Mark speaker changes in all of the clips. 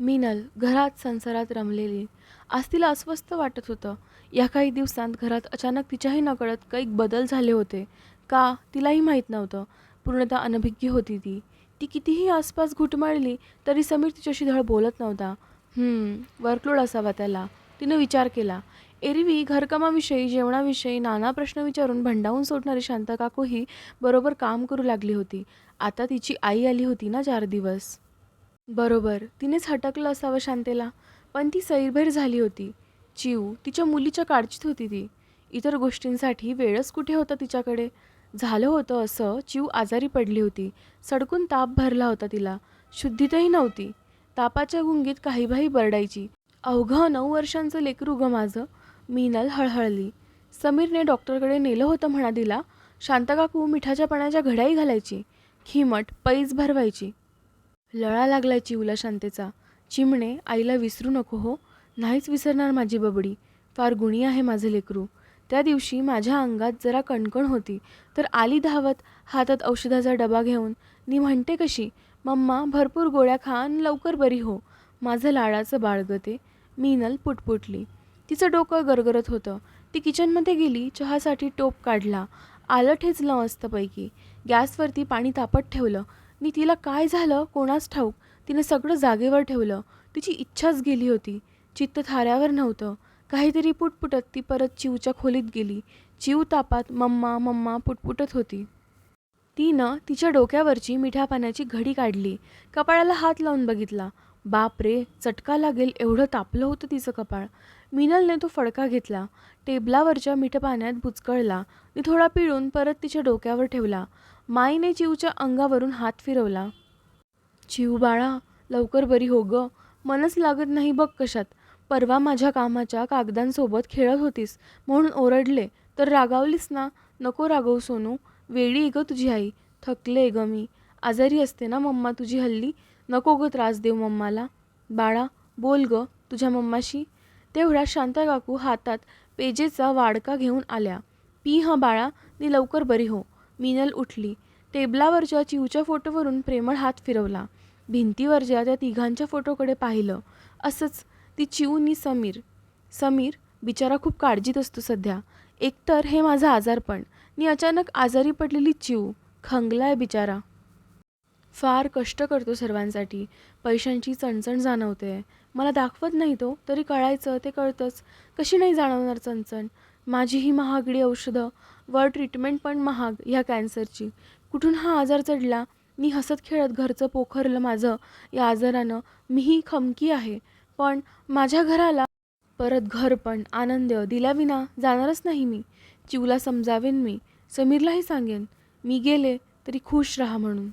Speaker 1: मीनल घरात संसारात रमलेली. आज तिला अस्वस्थ वाटत होतं. या काही दिवसांत घरात अचानक तिच्याही नकळत काही बदल झाले होते. का? तिलाही माहीत नव्हतं. पूर्णतः अनभिज्ञ होती ती. ती कितीही आसपास घुटमळली तरी समीर तिच्याशी धड बोलत नव्हता. वर्कलोड असावा त्याला. तिनं विचार केला. एरवी घरकामाविषयी जेवणाविषयी नाना प्रश्न विचारून भंडावून सोडणारी शांता काकूही बरोबर काम करू लागली होती. आता तिची आई आली होती ना चार दिवस. बरोबर तिनेच हटकलं असावं शांतेला. पण ती सैरभैर झाली होती. चिव तिच्या मुलीच्या काळजीत होती ती. इतर गोष्टींसाठी वेळच कुठे होता तिच्याकडे? झालं होतं असं चिव आजारी पडली होती. सडकून ताप भरला होता तिला. शुद्धीतही नव्हती. तापाच्या गुंगीत काहीबाही बरडायची. अवघं नऊ वर्षांचं लेकरू ग माझं. मीनल हळहळली. समीरने डॉक्टरकडे नेलं होतं म्हणा दिला. शांताकाकू मिठाच्या पाण्याच्या घड्याही घालायची. खिमट पैज भरवायची. लळा लागलाय चिवला शांतेचा. चिमणे आईला विसरू नको हो. नाहीच विसरणार माझी बबडी. फार गुणी आहे माझं लेकरू. त्या दिवशी माझ्या अंगात जरा कणकण होती. तर आली धावत हातात औषधाचा डबा घेऊन. नी म्हणते कशी मम्मा भरपूर गोळ्या खा आणि लवकर बरी हो. माझं लाडाचं बाळगते मीनल पुटपुटली. तिचं डोकं गरगरत होतं. ती किचनमध्ये गेली चहासाठी टोप काढला. आलं ठेचलं मस्तपैकी. गॅसवरती पाणी तापत ठेवलं. नी तिला काय झालं कोणास ठाऊक तिने सगळं जागेवर ठेवलं. तिची इच्छाच गेली होती. चित्त थाऱ्यावर नव्हतं. काहीतरी पुटपुटत ती परत चिवच्या खोलीत गेली. चिव तापात मम्मा मम्मा पुटपुटत होती. तिनं तिच्या डोक्यावरची मिठ्या पाण्याची घडी काढली. कपाळाला हात लावून बघितला. बाप रे चटका लागेल एवढं तापलं होतं तिचं कपाळ. मिनलने तो फडका घेतला. टेबलावरच्या मिठ पाण्यात बुचकळला. आणि थोडा पिळून परत तिच्या डोक्यावर ठेवला. माईने चिवच्या अंगावरून हात फिरवला. चिव बाळा लवकर बरी हो ग. मनच लागत नाही बघ कशात. परवा माझ्या कामाच्या कागदांसोबत खेळत होतीस म्हणून ओरडले. तर रागावलीस ना? नको रागव सोनू. वेळी ग तुझी आई. थकले ग मी. आजारी असते ना मम्मा तुझी हल्ली? नको ग त्रास देऊ मम्माला. बाळा बोल ग तुझ्या मम्माशी. तेवढ्या शांता काकू हातात पेजेचा वाडका घेऊन आल्या. पी हं बाळा नी लवकर बरी हो. मिनल उठली. टेबलावरच्या चिवच्या फोटोवरून प्रेमळ हात फिरवला. भिंतीवरच्या त्या तिघांच्या फोटोकडे पाहिलं असंच ती चिऊनी समीर. समीर बिचारा खूप काळजीत असतो सध्या. एकतर हे माझं आजारपण नी अचानक आजारी पडलेली चिव खंगलाय बिचारा. फार कष्ट करतो सर्वांसाठी. पैशांची चणचण जाणवते. मला दाखवत नाही तो. तरी कळायचं ते कळतंच. कशी नाही जाणवणार चणचण? माझी ही महागडी औषधं. वर ट्रीटमेंट पण महाग ह्या कॅन्सरची कुठून हा आजार चढला? मी हसत खेळत घरचं पोखरलं माझं. या आजारानं मीही खमकी आहे. पण माझ्या घराला परत घर पण आनंद दिल्याविना जाणारच नाही मी. चिवला समजावेन मी. समीरलाही सांगेन. मी गेले तरी खुश राहा म्हणून.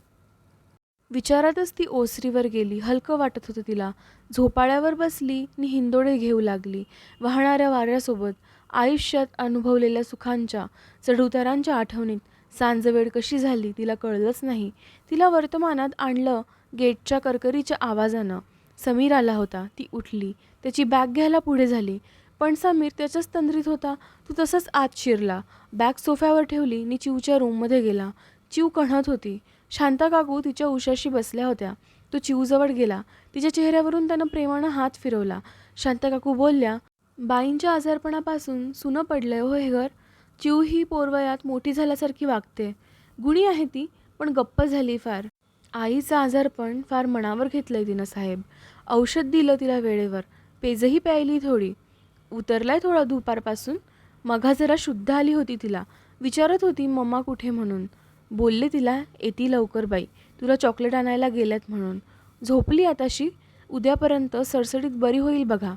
Speaker 1: विचारातच ती ओसरीवर गेली हलकं वाटत होतं तिला. झोपाळ्यावर बसली आणि हिंदोडे घेऊ लागली. वाहणाऱ्या वाऱ्यासोबत आयुष्यात अनुभवलेल्या सुखांच्या चढउतारांच्या आठवणीत सांजवेळ कशी झाली तिला कळलंच नाही. तिला वर्तमानात आणलं गेटच्या करकरीच्या आवाजानं. समीर आला होता ती उठली. त्याची बॅग घ्यायला पुढे झाली. पण समीर त्याच्याच तंद्रीत होता. तू तसंच आत शिरला. बॅग सोफ्यावर ठेवली आणि चिवच्या रूममध्ये गेला. चिव कणत होती. शांता काकू तिच्या उशाशी बसल्या होत्या. तो चिवजवळ गेला. तिच्या चेहऱ्यावरून त्यानं प्रेमानं हात फिरवला. शांता काकू बोलल्या बाईंच्या आजारपणापासून सुनं पडलंय हो हे घर. चिव ही पोरवयात मोठी झाल्यासारखी वागते. गुणी आहे ती पण गप्प झाली फार. आईचं आजारपण फार मनावर घेतलंय तिनं साहेब. औषध दिलं तिला वेळेवर. पेजही प्यायली थोडी. उतरलाय थोडा दुपारपासून. मघा जरा शुद्ध आली होती तिला. विचारत होती मम्मा कुठे? म्हणून. बोलले तिला येती लवकर बाई तुला चॉकलेट आणायला गेल्यात म्हणून. झोपली आताशी? उद्यापर्यंत सडसडीत बरी होईल बघा.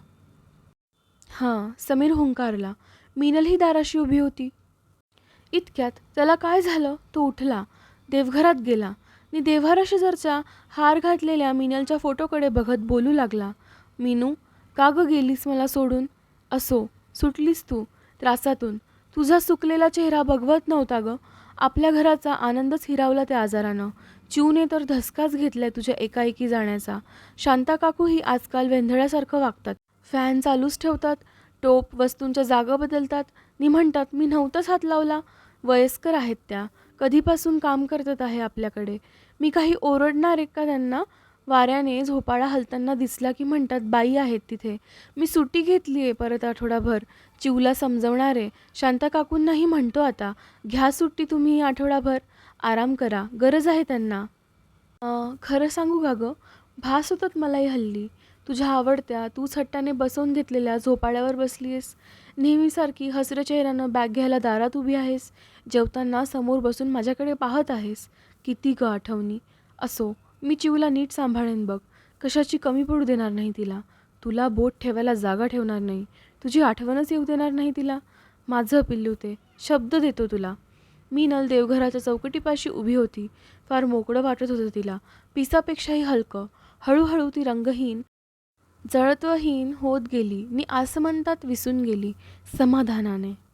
Speaker 1: हां समीर हुंकारला. मीनलही दाराशी उभी होती. इतक्यात? त्याला काय झालं? तो उठला. देवघरात गेला. आणि देव्हाराशेजरचा हार घातलेल्या मिनलच्या फोटोकडे बघत बोलू लागला. मीनू का गं गेलीस मला सोडून? असो सुटलीस तू त्रासातून. तुझा सुकलेला चेहरा बघवत नव्हता गं. आपल्या घराचा आनंदच हिरावला त्या आजारानं. चिवने तर धसकाच घेतलाय तुझ्या एकाएकी जाण्याचा. शांता काकूही आजकाल वेंधळ्यासारखं वागतात. फॅन चालूच ठेवतात टोप वस्तूंच्या जागा बदलतात. नि म्हणतात मी नव्हताच हात लावला. वयस्कर आहेत त्या. कधीपासून काम करतात आहे आपल्याकडे. मी काही ओरडणार आहे का त्यांना? वाऱ्याने झोपाळा हलताना दिसला की म्हणतात बाई आहेत तिथे. मी सुट्टी घेतली आहे परत आठवडाभर. चिवला समजवणारे. शांता काकूंनाही म्हणतो आता घ्या सुट्टी तुम्ही आठवडाभर. आराम करा. गरज आहे त्यांना. खरं सांगू का गं? भास होतात मलाही हल्ली. तुझ्या आवडत्या तूच हट्टाने बसवून घेतलेल्या झोपाळ्यावर बसली आहेस नेहमीसारखी हसरं चेहऱ्यानं बॅग घ्यायला दारात उभी आहेस. जेवताना समोर बसून माझ्याकडे पाहत आहेस. किती गं आठवणी. असो मी चिवला नीट सांभाळेन बघ. कशाची कमी पडू देणार नाही तिला. तुला बोट ठेवायला जागा ठेवणार नाही. तुझी आठवणच येऊ देणार नाही तिला. माझं पिल्लू ते. शब्द देतो तुला. मी नल देवघराच्या चौकटीपाशी उभी होती. फार मोकळं वाटत होतं तिला. पिसापेक्षाही हलकं. हळूहळू ती रंगहीन जळत्वहीन होत गेली. मी आसमंतात विसून गेली समाधानाने.